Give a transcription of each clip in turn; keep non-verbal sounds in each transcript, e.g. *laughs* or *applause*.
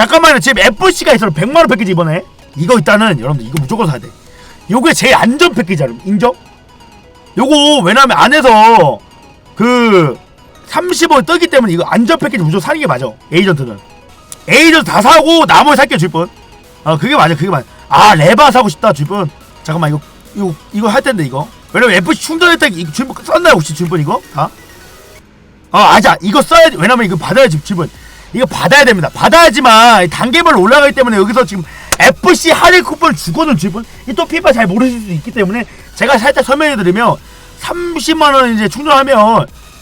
잠깐만요. 지금 FC가 있어요 100만원 패키지 이번에. 이거 일단은 여러분들 이거 무조건 사야 돼. 요게 제일 안전 패키지 여러분. 인정? 요거 왜냐면 안에서 그 30원 뜨기 때문에 이거 안전 패키지 무조건 사는 게 맞아. 에이전트는. 에이전트 다 사고 나머지 살게요 줄분. 아 그게 맞아 그게 맞아. 아 레바 사고 싶다 줄분. 잠깐만 이거 이거 이거 할 텐데 이거. 왜냐면 FC 충전할 때 이거 줄분 썼나요 혹시 줄분 이거? 다? 어 아자 이거 써야지 왜냐면 이거 받아야지 줄분 이거 받아야 됩니다 받아야지만 단계별로 올라가기 때문에 여기서 지금 FC 할인 쿠폰을 주거든 줄분 이또 피파 잘 모르실 수도 있기 때문에 제가 살짝 설명해 드리면 30만 원 이제 충전하면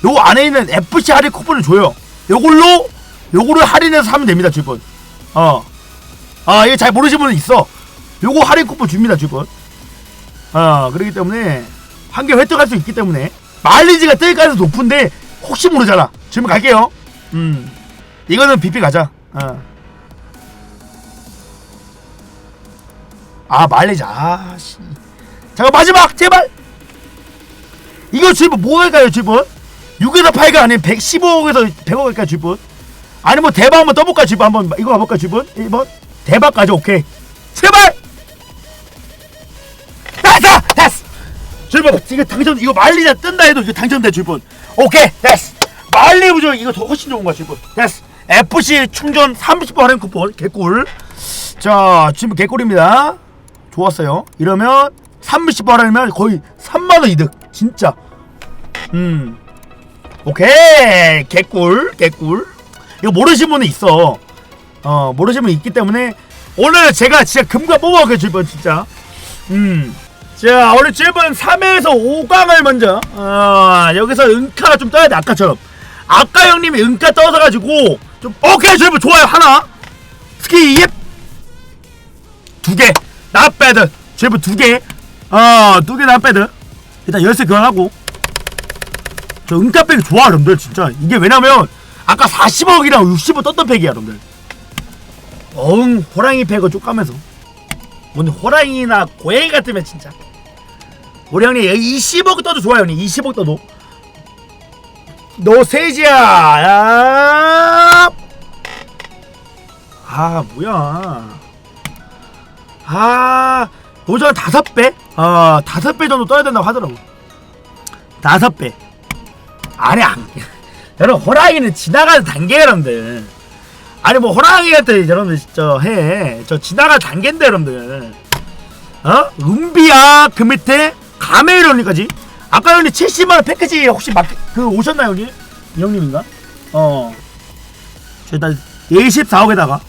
요 안에 있는 FC 할인 쿠폰을 줘요 요걸로 요거를 할인해서 사면 됩니다 줄분 어. 아, 이거 잘 모르시는 분은 있어. 요거 할인 쿠폰 줍니다, 줄분. 아, 그렇기 때문에 한 개 획득할 수 있기 때문에 마일리지가 뜰 가능성이 높은데 혹시 모르잖아. 질문 갈게요. 음. 이거는 BP 가자. 어. 아, 마일리지. 아, 씨. 잠깐 마지막 제발. 이거 질문 뭐 할까요, 질문? 6에서 8가 아닌 115억에서 100억 할까요, 질문? 아니 뭐 대박 한번 떠볼까 질문 한번 이거 가볼까 질문? 1번 대박까지 오케이 제발 됐어 됐어 질문 이거 당첨 이거 말리자 뜬다 해도 이거 당첨돼 질문 오케이 됐어 말리 부족 이거 더 훨씬 좋은 거야 질문 됐어 FC 충전 30번 할인 쿠폰 개꿀. 자 지금 개꿀입니다. 좋았어요. 이러면 30번 할인이면 거의 3만원 이득 진짜. 음. 오케이. 개꿀 개꿀. 이거 모르시는 분은 있어. 어 모르시는 분 있기 때문에 오늘 제가 진짜 금과 뽑아올게요 질번 진짜. 음 자 오늘 질번 3회에서 5강을 먼저. 어 여기서 은카가 좀 떠야 돼 아까처럼. 아까 형님이 은카 떠서 가지고 좀 오케이 질번 좋아요. 하나. 스키 두 개. 나빼드. 질번 두개 어 두 개 나빼드. 일단 열쇠 교환하고. 저 은카 백이 좋아 여러분들 진짜. 이게 왜냐면 아까 40억이랑 60억 떴던 팩이야 여러분들. 어흥 호랑이 팩을 쭉 까면서. 오늘 호랑이나 고양이 같으면 진짜. 우리 형님 20억 떠도 좋아요 형님. 20억 떠도 너 세지야. 야. 아 뭐야. 아 도전 다섯 배? 어 다섯 배 정도 떠야 된다고 하더라고. 다섯 배. 아니 안 여러분 호랑이는 지나가는 단계 여러분들. 아니 뭐 호랑이한테 여러분들 저 해 저 지나가는 단계인데 여러분들. 어? 은비야 그 밑에? 가메론이까지 아까 형님 70만원 패키지 혹시 막 그 오셨나요 형님 이 형님인가? 어. 일단 24억에다가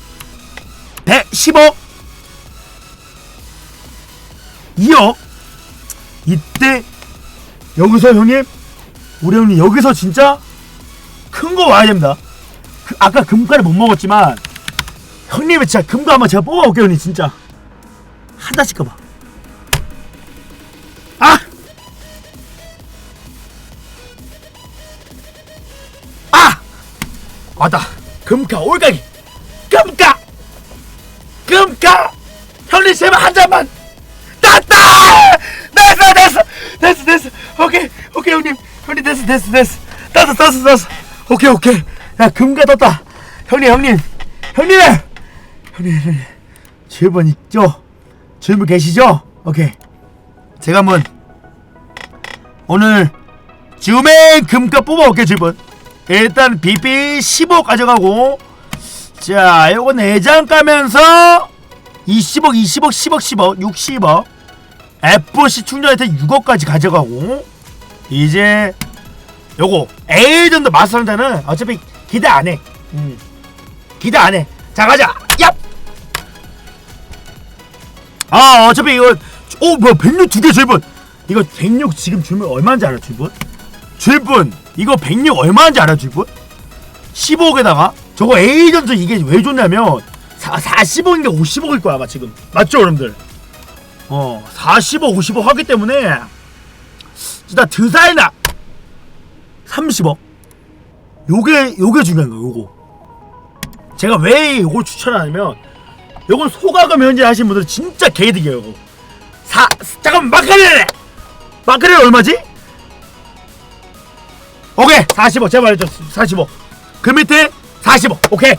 110억? 2억? 이때 여기서 형님 우리 형님 여기서 진짜 큰 거 와야 됩니다. 그, 아까 금가를 못 먹었지만 형님이 진짜 금가 한번 제가 뽑아올게요 형님 진짜. 한 단씩 가봐. 맞다. 금가 올가기. 금가! 금가! 형님 제발 한 잔만. 땄다! 됐어 됐어! 됐어 됐어. 오케이 오케이 형님. 형님 됐어 됐어 됐어. 땄어 땄어 땄어. 오케이 오케이. 야 금가 떴다. 형님 형님. 형님! 형님 형님. 질문 있죠? 질문 계시죠? 오케이. 제가 한번 오늘 즈음에 금가 뽑아올게요 질문 일단 BP 15 가져가고 자 요거 4장 까면서 20억 20억 10억 10억 60억 FC 충전할 때 6억까지 가져가고 이제 요거 에이전드 마스터한테는 어차피 기대 안해 음. 기대 안해 자 가자 얍! 아 어차피 이거 오 뭐야 106 두개 줄분 이거 106 지금 주면 얼마인지 알아 줄분? 줄분 이거 106 얼마인지 알아 줄분? 15억에다가? 저거 에이전트 이게 왜 좋냐면 4, 40억인가 50억일 거야 아마 지금. 맞죠 여러분들? 어 40억 50억 하기 때문에 진짜 드사이나 30억. 요게 요게 중요한 거야 요거. 제가 왜 요걸 추천하냐면 요건 소가금 현재 하신 분들 진짜 개이득이에요 요거. 사 잠깐만 마카레! 마카레 얼마지? 오케이. 40억 제발 해줘 40억 그 밑에 40억 오케이.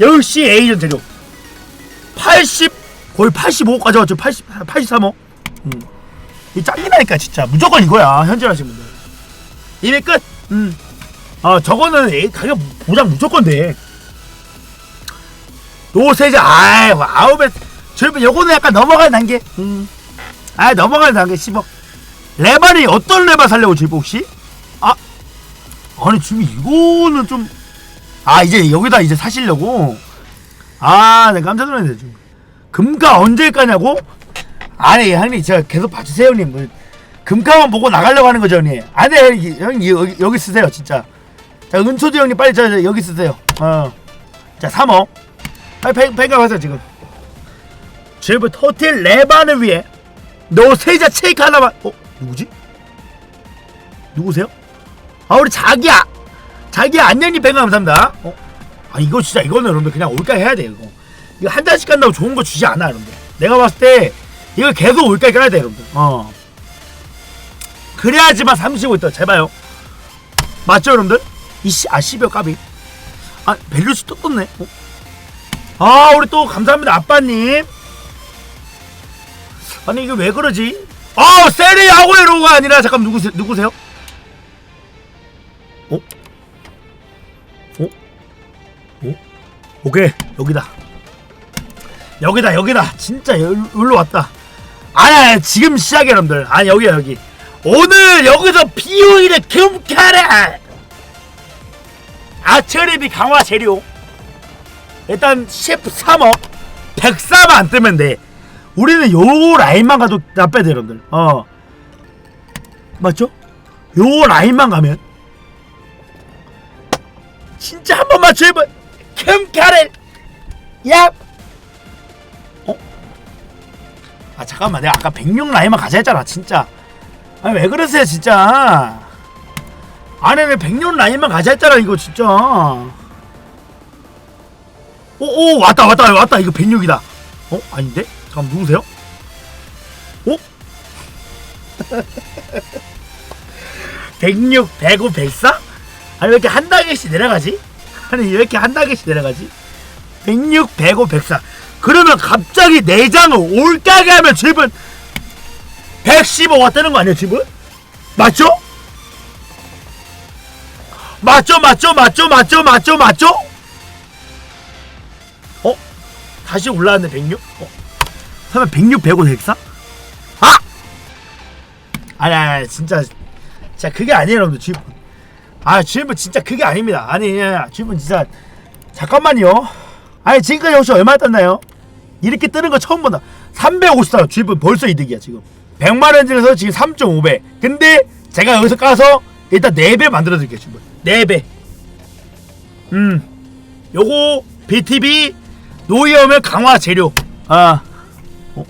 역시 A전 재료 80 거의 85까지 왔죠. 80 83호 음. 이 짱이나니까 진짜. 무조건 이거야 현질하신 분들. 이미 끝. 음. 아 저거는 A 가격 보장 무조건 돼. 노세자 아이 아홉에 저번 요거는 약간 넘어가는 단계. 음. 아 넘어가는 단계 10억 레반이 어떤 레반 살려고 지금 혹시? 아 아니 지금 이거는 좀 아 이제 여기다 이제 사시려고? 아 내가 깜짝 놀랐네 지금. 금가 언제 까냐고? 아니 형님 제가 계속 봐주세요 형님. 뭐, 금가만 보고 나가려고 하는 거죠 형님. 아니 형님 형님 여기, 여기 쓰세요 진짜. 자 은초지 형님 빨리 저, 저 여기 쓰세요. 어자 3억 빨리 팽, 팽가하세요 지금. 제부 토틸 레반을 위해 너 세자 체이크 하나만 어 누구지? 누구세요 아 우리 자기야. 자기야 안녕히 뱅가 감사합니다. 어? 아 이거 진짜 이거는 여러분들 그냥 올까 해야 돼 이거. 이거 한 잔씩 간다고 좋은 거 주지 않아 여러분들. 내가 봤을 때 이거 계속 올까 깔아야 돼 여러분들. 어. 그래야지만 35 있다. 제발요. 맞죠 여러분들? 이씨 아 12여 까비. 아 밸류스 또 떴네. 어? 아 우리 또 감사합니다 아빠님. 아니 이게 왜 그러지? 아 세리 아구에로가 아니라 잠깐 누구세요 누구세요? 어? 어? 어? 오케이. 여기다. 여기다 여기다. 진짜 여- 여기로 왔다. 아니 지금 시작이야 여러분들. 아니 여기야 여기. 오늘 여기서 비오일의 금카레 아처리비 강화 재료. 일단 셰프 3억 104만 안 뜨면 돼. 우리는 요 라인만 가도 나빼야 돼 여러분들. 어. 맞죠? 요 라인만 가면 진짜 한 번만 제발 금카레 야 어? 아 잠깐만 내가 아까 106 라인만 가자 했잖아 진짜 아니 왜 그러세요 진짜 아니 내106 라인만 가자 했잖아 이거 진짜 오오 왔다 왔다 왔다 이거 106이다 어? 아닌데? 잠깐 누구세요? 어? 106, 105, 104? 아니 왜 이렇게 한 단계씩 내려가지? 아니 왜 이렇게 한 단계씩 내려가지? 106, 105, 104 그러면 갑자기 내장을 올가게 하면 집은 115 왔다는 거 아니에요 집은? 맞죠? 맞죠 맞죠 맞죠 맞죠 맞죠 맞죠? 어? 다시 올라왔네 106? 어? 설마 106, 105, 104? 아! 아니 아니 진짜 진짜 그게 아니에요 여러분들 주입분 아 주입분 진짜 그게 아닙니다. 아니 주입분 진짜 잠깐만요. 아니 지금까지 혹시 얼마 땄나요? 이렇게 뜨는 거 처음 본다. 354 주입분 벌써 이득이야 지금. 100만원 중에서 지금 3.5배. 근데 제가 여기서 까서 일단 4배 만들어 드릴게요 주입분 4배. 음 요거 BTB 노이어면 강화 재료. 아. 어?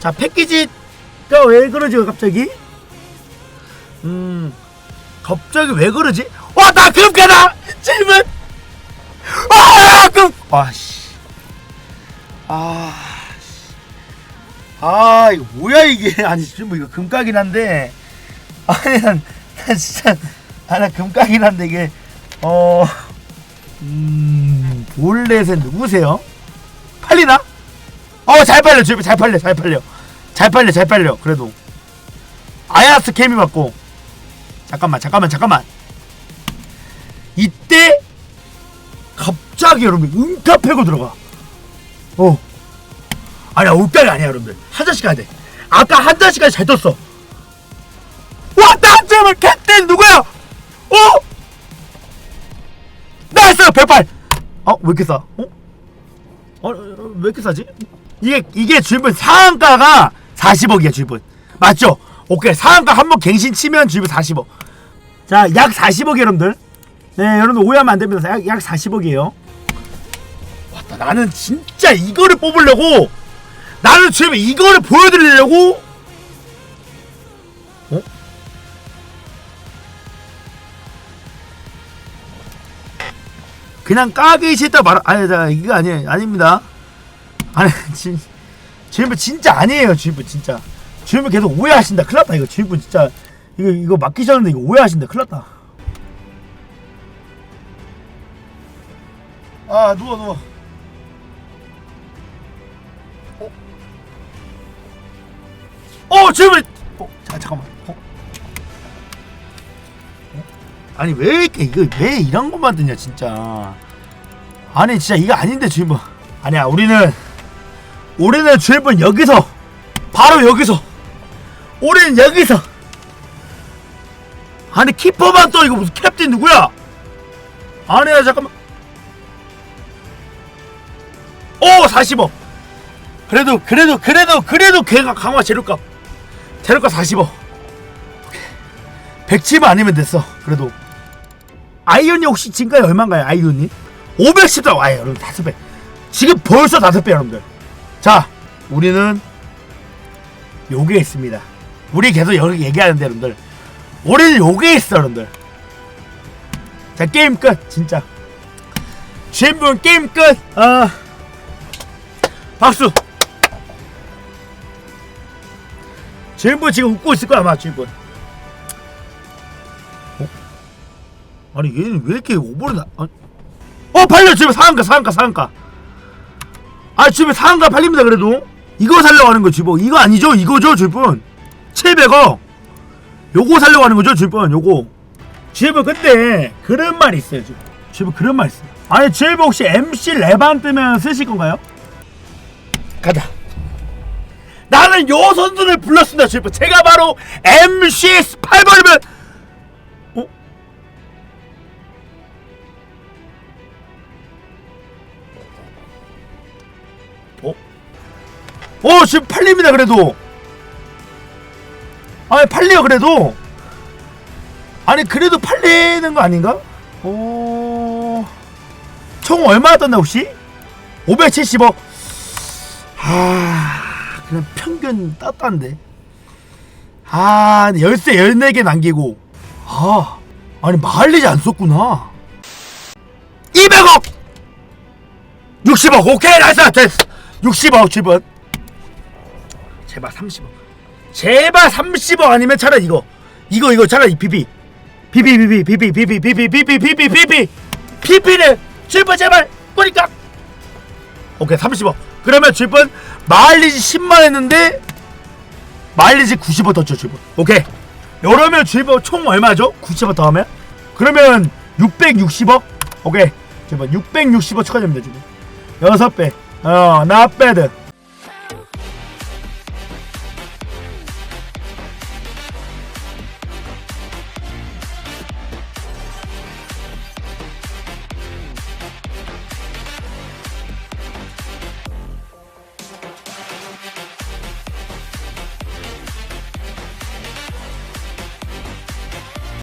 자 패키지가 왜 그러지 갑자기 음 갑자기 왜 그러지 와나 금가다 질문 아금 아씨 아 씨. 아 이거 뭐야 이게 *laughs* 아니 지금 이거 금가긴 한데 아니 난, 난 진짜 아 나 금가긴 한데 이게 어 음, 볼넷은 누구세요? 팔리나? 어, 잘 팔려, 잘 팔려, 잘 팔려. 잘 팔려, 잘 팔려, 그래도. 아야스 케미 맞고. 잠깐만, 잠깐만, 잠깐만. 이때, 갑자기 여러분, 응가 패고 들어가. 어. 아니야, 올가가 아니야, 여러분들. 한 잔씩 가야 돼. 아까 한 잔씩까지 잘 떴어. 와, 나 제발 캡틴 누구야? 어? 나이스 108. 어, 왜 이렇게 싸? 어? 어, 어, 왜 이렇게 싸지? 이게 이게 주입은 상한가가 40억이야, 주입은. 맞죠? 오케이. 상한가 한 번 갱신 치면 주입은 40억. 자, 약 40억 여러분들. 네, 여러분들 오해하면 안 됩니다. 약, 약 40억이에요. 왔다. 나는 진짜 이거를 뽑으려고 나는 주입은 이거를 보여드리려고 어? 그냥 까기 싫다 말 아니 자 이거 아니에요 아닙니다 아니 *laughs* 진 주인분 진짜 아니에요 주인분 진짜 주인분 계속 오해하신다. 큰일 났다. 이거 주인분 진짜 이거 이거 맡기셨는데 이거 오해하신다. 큰일 났다. 아 누워 누워. 어? 어 지금 어 자, 잠깐만. 어? 어? 아니 왜 이렇게 이거 왜 이런 것만 드냐 진짜. 아니 진짜 이거 아닌데 주인분 아니야 우리는 우리는 주인분 여기서 바로 여기서 우리는 여기서 아니 키퍼만 또 이거 무슨 캡틴 누구야 아니야 잠깐만 오 45. 그래도 그래도 그래도 그래도 걔가 강화 재료값 재료값 45. 오케이. 110 아니면 됐어. 그래도 아이언이 혹시 지금까지 얼마인가요? 아이언이 510도 와요, 여러분 다섯 배. 지금 벌써 다섯 배 여러분들. 자, 우리는 요게 있습니다. 우리 계속 여기 얘기하는데 여러분들. 우리는 요게 있어 여러분들. 자 게임 끝 진짜. 주인분 게임 끝. 아. 박수. 주인분 지금 웃고 있을 거야 아마 주인분. 어? 아니 얘는 왜 이렇게 오버를 나? 아, 어 팔려 주인분 상한가 상한가 상한가. 아 주인분 상한가 팔립니다 그래도. 이거 살려고 하는 거 주인분. 이거 아니죠? 이거죠 주인분. 700억. 요거 살려고 하는 거죠 주인분 요거. 주인분 근데 그런 말 있어요 주인분. 주인분 그런 말 있어요. 아니 주인분 혹시 MC 레반 뜨면 쓰실 건가요? 가자. 나는 요 선수를 불렀습니다, 주인분. 제가 바로 MC 8번이면 어? 어? 어, 지금 팔립니다, 그래도. 아니, 팔려요, 그래도. 아니, 그래도 팔리는 거 아닌가? 어... 총 얼마 떴나, 혹시? 570억. 아, 그냥 평균 땄단데. 아, 열쇠 14개 남기고. 아, 아니, 마을리지 안 썼구나. 200억! 60억, 오케이, 나이스! 됐어! 60억, 주번. 제발 30억. 제발 30억 아니면 차라리 이거. 이거, 이거 차라리 비비. 비비, 비비, 비비, 비비, 비비, 비비, 비비, 비비. 비비를, 제발, 제발, 뿌리까! 오케이 30억 그러면 주분 마일리지 10만 했는데 마일리지 90억 떴죠 주분 오케이 이러면 주분 총 얼마죠? 90억 더 하면? 그러면 660억? 오케이 주분 660억 축하드립니다 주분 6배 어 not bad